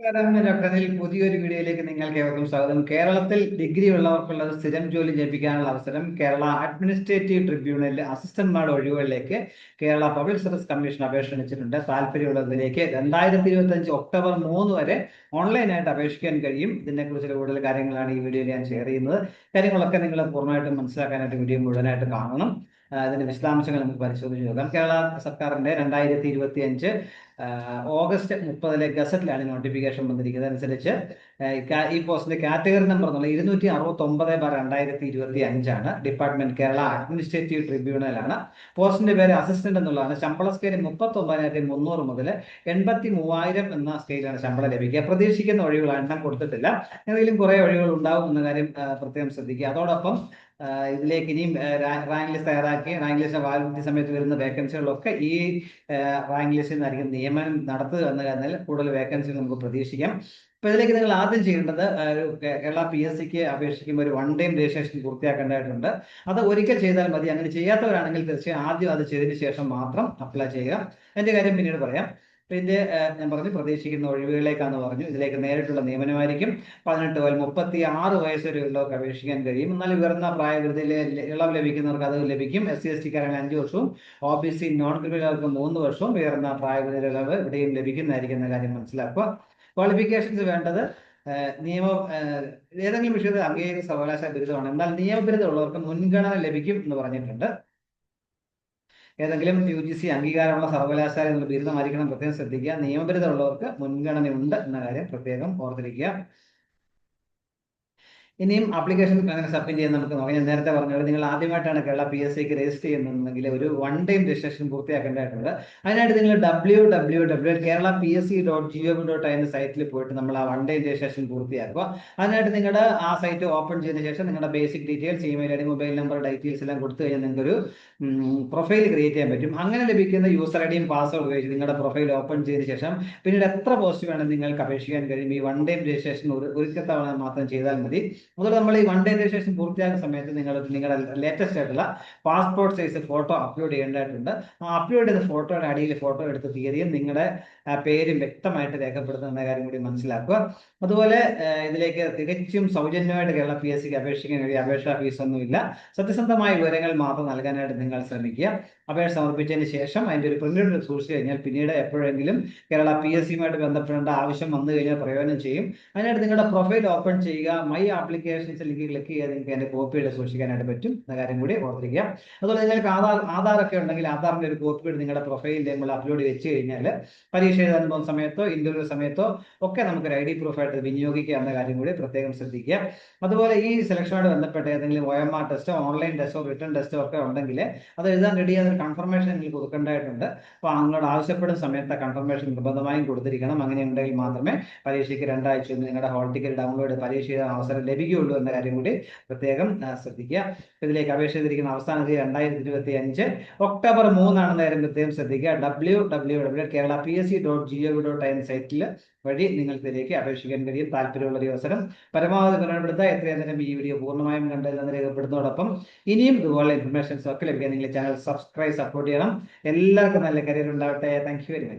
നമസ്കാരം. ഡോക്ടറിൽ പുതിയൊരു വീഡിയോയിലേക്ക് നിങ്ങൾക്ക് ഏവർക്കും സ്വാഗതം. കേരളത്തിൽ ഡിഗ്രി ഉള്ളവർക്കുള്ളത് സ്ഥിരം ജോലി ലഭിക്കാനുള്ള അവസരം കേരള അഡ്മിനിസ്ട്രേറ്റീവ് ട്രിബ്യൂണലിലെ അസിസ്റ്റന്റ്മാരുടെ ഒഴിവുകളിലേക്ക് കേരള പബ്ലിക് സർവീസ് കമ്മീഷൻ അപേക്ഷ ക്ഷണിച്ചിട്ടുണ്ട്. താല്പര്യമുള്ളതിലേക്ക് രണ്ടായിരത്തി ഇരുപത്തി അഞ്ച് ഒക്ടോബർ മൂന്ന് വരെ ഓൺലൈനായിട്ട് അപേക്ഷിക്കാൻ കഴിയും. ഇതിനെക്കുറിച്ചുള്ള കൂടുതൽ കാര്യങ്ങളാണ് ഈ വീഡിയോയിൽ ഞാൻ ഷെയർ ചെയ്യുന്നത്. കാര്യങ്ങളൊക്കെ നിങ്ങൾ പൂർണമായിട്ടും മനസ്സിലാക്കാനായിട്ട് വീഡിയോ മുഴുവനായിട്ട് കാണണം. അതിന്റെ വിശദാംശങ്ങൾ നമുക്ക് പരിശോധിച്ച് നോക്കാം. കേരള സർക്കാരിന്റെ രണ്ടായിരത്തി ഇരുപത്തി അഞ്ച് ഓഗസ്റ്റ് മുപ്പതിലെ ഗസറ്റിലാണ് നോട്ടിഫിക്കേഷൻ വന്നിരിക്കുന്നത്. അനുസരിച്ച് ഈ പോസ്റ്റിന്റെ കാറ്റഗറി നമ്പർ എന്നുള്ള ഇരുന്നൂറ്റി അറുപത്തി ഒമ്പത് ബാർ രണ്ടായിരത്തി ഇരുപത്തി അഞ്ചാണ് ഡിപ്പാർട്ട്മെന്റ് കേരള അഡ്മിനിസ്ട്രേറ്റീവ് ട്രിബ്യൂണലാണ് പോസ്റ്റിന്റെ പേര് അസിസ്റ്റന്റ് എന്നുള്ളതാണ്. ശമ്പള സ്കെയിൽ മുപ്പത്തി ഒമ്പതിനായിരത്തി മുന്നൂറ് മുതൽ എൺപത്തി മൂവായിരം എന്ന സ്കെയിലാണ് ശമ്പളം ലഭിക്കുക. പ്രതീക്ഷിക്കുന്ന ഒഴിവുകൾ എണ്ണം കൊടുത്തിട്ടില്ല. എന്തെങ്കിലും കുറേ ഒഴിവുകൾ ഉണ്ടാവും എന്ന കാര്യം പ്രത്യേകം ശ്രദ്ധിക്കുക. അതോടൊപ്പം ഇതിലേക്ക് ഇനിയും റാങ്ക് ലിസ്റ്റ് തയ്യാറാക്കി റാങ്ക് ലിസ്റ്റ് വാലിഡിറ്റി സമയത്ത് വരുന്ന വേക്കൻസികളൊക്കെ ഈ റാങ്ക് ലിസ്റ്റിൽ നിന്നായിരിക്കും നിയമനം നടത്തുക എന്ന് കഴിഞ്ഞാൽ കൂടുതൽ വേക്കൻസികൾ നമുക്ക് പ്രതീക്ഷിക്കാം. അപ്പൊ ഇതിലേക്ക് നിങ്ങൾ ആദ്യം ചെയ്യേണ്ടത് കേരള പി എസ് സിക്ക് അപേക്ഷിക്കുമ്പോൾ ഒരു വൺ ടൈം രജിസ്ട്രേഷൻ പൂർത്തിയാക്കേണ്ടതായിട്ടുണ്ട്. അത് ഒരിക്കൽ ചെയ്താൽ മതി. അങ്ങനെ ചെയ്യാത്തവരാണെങ്കിൽ തീർച്ചയായും ആദ്യം അത് ചെയ്തതിന് ശേഷം മാത്രം അപ്ലൈ ചെയ്യുക. എന്റെ കാര്യം പിന്നീട് പറയാം. ഇതിന്റെ ഞാൻ പറഞ്ഞു പ്രതീക്ഷിക്കുന്ന ഒഴിവുകളിലേക്കാന്ന് പറഞ്ഞു. ഇതിലേക്ക് നേരിട്ടുള്ള നിയമനമായിരിക്കും. പതിനെട്ട് മുതൽ മുപ്പത്തി ആറ് വയസ്സ് അപേക്ഷിക്കാൻ കഴിയും. എന്നാൽ ഉയർന്ന പ്രായപരിധിയിൽ ഇളവ് ലഭിക്കുന്നവർക്ക് അത് ലഭിക്കും. എസ് സി എസ് ടിക്കാരാണെങ്കിൽ അഞ്ച് വർഷവും ഒ ബി സി നോൺ ക്രിമിനലുകൾക്ക് മൂന്ന് വർഷവും ഉയർന്ന പ്രായപരിധി ഇളവ് ഇവിടെയും ലഭിക്കുന്നതായിരിക്കും എന്ന കാര്യം മനസ്സിലാക്കുക. ക്വാളിഫിക്കേഷൻസ് വേണ്ടത് നിയമം നിയമ ഏതെങ്കിലും വിഷയത്തിൽ അംഗീകരിക്കുന്ന സർവകലാശാല ബിരുദമാണ്. എന്നാൽ നിയമബിരുദമുള്ളവർക്ക് മുൻഗണന ലഭിക്കും എന്ന് പറഞ്ഞിട്ടുണ്ട്. ഏതെങ്കിലും യു ജി സി അംഗീകാരമുള്ള സർവകലാശാല എന്നുള്ള ബിരുദമായിരിക്കണം പ്രത്യേകം ശ്രദ്ധിക്കുക. നിയമബിരുദം ഉള്ളവർക്ക് മുൻഗണനയുണ്ട് എന്ന കാര്യം പ്രത്യേകം ഓർത്തിരിക്കുക. ഇനിയും ആപ്ലിക്കേഷൻ അങ്ങനെ സബ്മിറ്റ് ചെയ്യാൻ നമുക്ക് നോക്കാം ഞാൻ നേരത്തെ പറഞ്ഞത് നിങ്ങൾ ആദ്യമായിട്ടാണ് കേരള പി എസ് സിക്ക് രജിസ്റ്റർ ചെയ്യുന്നുണ്ടെങ്കിൽ ഒരു വൺ ടൈം രജിസ്ട്രേഷൻ പൂർത്തിയാക്കേണ്ടതായിട്ടുണ്ട്. അതിനായിട്ട് നിങ്ങൾ W W W Kerala P S C dot G O dot എന്ന സൈറ്റിൽ പോയിട്ട് നമ്മൾ ആ വൺ ടൈം രജിസ്ട്രേഷൻ പൂർത്തിയാക്കുക. അതിനായിട്ട് നിങ്ങളുടെ ആ സൈറ്റ് ഓപ്പൺ ചെയ്തതിനു ശേഷം നിങ്ങളുടെ basic details email I D mobile number details എല്ലാം കൊടുത്തു കഴിഞ്ഞാൽ നിങ്ങൾക്ക് ഒരു പ്രൊഫൈൽ ക്രിയേറ്റ് ചെയ്യാൻ പറ്റും. അങ്ങനെ ലഭിക്കുന്ന യൂസർ ഐ ഡിയും പാസ്വേഡ് ഉപയോഗിച്ച് നിങ്ങളുടെ പ്രൊഫൈൽ ഓപ്പൺ ചെയ്തതിനു ശേഷം പിന്നീട് എത്ര പോസ്റ്റ് വേണം നിങ്ങൾക്ക് അപേക്ഷിക്കാൻ കഴിയും? ഈ വൺ ടൈം രജിസ്ട്രേഷൻ ഒരു ഒരുക്കത്തവണ തവണ മാത്രം ചെയ്താൽ മതി. അതുകൊണ്ട് നമ്മൾ ഈ വൺ ഡേ രജിസ്ട്രേഷൻ പൂർത്തിയാക്കുന്ന സമയത്ത് നിങ്ങൾ നിങ്ങളുടെ ലേറ്റസ്റ്റ് ആയിട്ടുള്ള പാസ്പോർട്ട് സൈസ് ഫോട്ടോ അപ്ലോഡ് ചെയ്യേണ്ടതായിട്ടുണ്ട്. ആ അപ്ലോഡ് ചെയ്ത ഫോട്ടോയുടെ അടിയിൽ ഫോട്ടോ എടുത്ത തീയതിയും നിങ്ങളുടെ പേരും വ്യക്തമായിട്ട് രേഖപ്പെടുത്തുന്ന കാര്യം കൂടി മനസ്സിലാക്കുക. അതുപോലെ ഇതിലേക്ക് തികച്ചും സൗജന്യമായിട്ട് കേരള പി എസ് സിക്ക് അപേക്ഷിക്കാൻ കഴിയും അപേക്ഷാ ഫീസൊന്നും ഇല്ല. സത്യസന്ധമായ വിവരങ്ങൾ മാത്രം നൽകാനായിട്ട് നിങ്ങൾ ശ്രമിക്കുക. അപേക്ഷ സമർപ്പിച്ചതിന് ശേഷം അതിന്റെ ഒരു പ്രിന്റ് സൂക്ഷിച്ചു കഴിഞ്ഞാൽ പിന്നീട് എപ്പോഴെങ്കിലും കേരള പി എസ് സിയുമായിട്ട് ബന്ധപ്പെടേണ്ട ആവശ്യം വന്നു കഴിഞ്ഞാൽ പ്രയോജനം ചെയ്യും. അതിനായിട്ട് നിങ്ങളുടെ പ്രൊഫൈൽ ഓപ്പൺ ചെയ്യുക മൈ ആപ്ലിക്കേഷൻസ് ലിങ്ക് ക്ലിക്ക് ചെയ്ത് നിങ്ങൾക്ക് അതിന്റെ കോപ്പി എടുത്ത് സൂക്ഷിക്കാനായിട്ട് പറ്റും. എന്ന കാര്യം കൂടി ഓർത്തിരിക്കുക. അതുപോലെ നിങ്ങൾക്ക് ആധാർ ആധാർ ഒക്കെ ഉണ്ടെങ്കിൽ ആധാറിന്റെ ഒരു കോപ്പി എടുത്ത് നിങ്ങളുടെ പ്രൊഫൈലിൽ നമ്മൾ അപ്ലോഡ് വെച്ച് കഴിഞ്ഞാൽ പരീക്ഷ എഴുതാൻ പോകുന്ന സമയത്തോ ഇന്റർവ്യൂ സമയത്തോ ഒക്കെ നമുക്ക് ഒരു ഐ ഡി പ്രൂഫായിട്ട് വിനിയോഗിക്കുക എന്ന കാര്യം കൂടി പ്രത്യേകം ശ്രദ്ധിക്കുക. അതുപോലെ ഈ സെലക്ഷനോട് ബന്ധപ്പെട്ട് ഏതെങ്കിലും ഒ എം ആർ ടെസ്റ്റോ ഓൺലൈൻ ടെസ്റ്റോ റിട്ടേൺ ടെസ്റ്റോ ഒക്കെ ഉണ്ടെങ്കിൽ അത് എഴുതാൻ റെഡി ആയ കൺഫർമേഷൻ നിങ്ങൾക്ക് കൊടുക്കേണ്ടതായിട്ടുണ്ട്. അപ്പോൾ നിങ്ങളോട് ആവശ്യപ്പെടുന്ന സമയത്ത് കൺഫർമേഷൻ നിർബന്ധമായും കൊടുത്തിരിക്കണം. അങ്ങനെ ഉണ്ടെങ്കിൽ മാത്രമേ പരീക്ഷയ്ക്ക് രണ്ടാഴ്ച നിങ്ങളുടെ ഹോൾ ടിക്കറ്റ് ഡൗൺലോഡ് പരീക്ഷ എഴുതാൻ അവസരം ലഭിക്കുകയുള്ളൂ എന്ന കാര്യം കൂടി പ്രത്യേകം ശ്രദ്ധിക്കുക. ഇതിലേക്ക് അപേക്ഷ ചെയ്തിരിക്കുന്ന അവസാന തീയതി രണ്ടായിരത്തി ഇരുപത്തി അഞ്ച് ഒക്ടോബർ മൂന്നാണെന്ന കാര്യം പ്രത്യേകം ശ്രദ്ധിക്കുക. W W W Kerala P S C dot G O V dot I N സൈറ്റിൽ വഴി നിങ്ങൾക്ക് ഇതിലേക്ക് അപേക്ഷിക്കാൻ കഴിയും. താല്പര്യമുള്ള ഒരു അവസരം. പരമാവധി പ്രയോജനപ്പെടുത്തുക എത്രയും നേരം ഈ വീഡിയോ പൂർണമായും കണ്ടതെന്ന് രേഖപ്പെടുന്നതോടൊപ്പം ഇനിയും ഇതുപോലെ ഇൻഫർമേഷൻസ് ഒക്കെ ലഭിക്കാൻ നിങ്ങൾ ചാനൽ സബ്സ്ക്രൈബ് സപ്പോർട്ട് ചെയ്യണം. എല്ലാവർക്കും നല്ല കരിയർ ഉണ്ടാവട്ടെ. Thank you very much